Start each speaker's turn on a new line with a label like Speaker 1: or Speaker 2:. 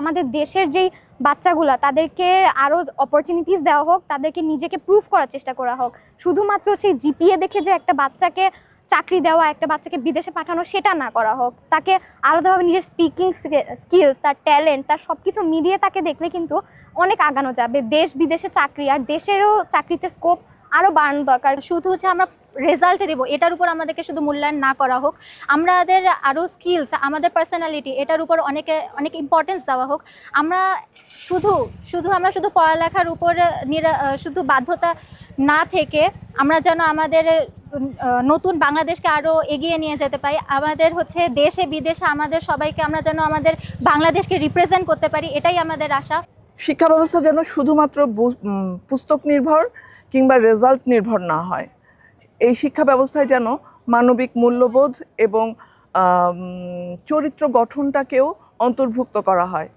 Speaker 1: আমাদের দেশের যেই বাচ্চাগুলা, তাদেরকে আরও অপরচুনিটিস দেওয়া হোক, তাদেরকে নিজেকে প্রুফ করার চেষ্টা করা হোক। শুধুমাত্র সেই জিপিএ দেখে যে একটা বাচ্চাকে চাকরি দেওয়া, একটা বাচ্চাকে বিদেশে পাঠানো, সেটা না করা হোক। তাকে আলাদাভাবে নিজের স্পিকিং স্কিলস তার ট্যালেন্ট তার সব কিছু মিলিয়ে তাকে দেখলে কিন্তু অনেক আগানো যাবে। দেশ বিদেশে চাকরি, আর দেশেরও চাকরিতে স্কোপ আরও বাড়ানো দরকার।
Speaker 2: শুধু হচ্ছে আমরা রেজাল্ট দেবো, এটার উপর আমাদেরকে শুধু মূল্যায়ন না করা হোক। আমাদের আরও স্কিলস আমাদের পার্সোনালিটি এটার উপর অনেকে, অনেক ইম্পর্টেন্স দেওয়া হোক। আমরা শুধু শুধু আমরা শুধু পড়ালেখার উপর নিরা- শুধু বাধ্যতা না থেকে আমরা যেন আমাদের নতুন বাংলাদেশকে আরও এগিয়ে নিয়ে যেতে পারি। আমাদের হচ্ছে দেশে, বিদেশে আমাদের সবাইকে আমরা যেন আমাদের বাংলাদেশকে রিপ্রেজেন্ট করতে পারি, এটাই আমাদের আশা।
Speaker 3: শিক্ষা ব্যবস্থা যেন শুধুমাত্র পুস্তক নির্ভর কিংবা রেজাল্ট নির্ভর না হয়। এই শিক্ষা ব্যবস্থায় যেন মানবিক মূল্যবোধ এবং চরিত্র গঠনটাকেও অন্তর্ভুক্ত করা হয়।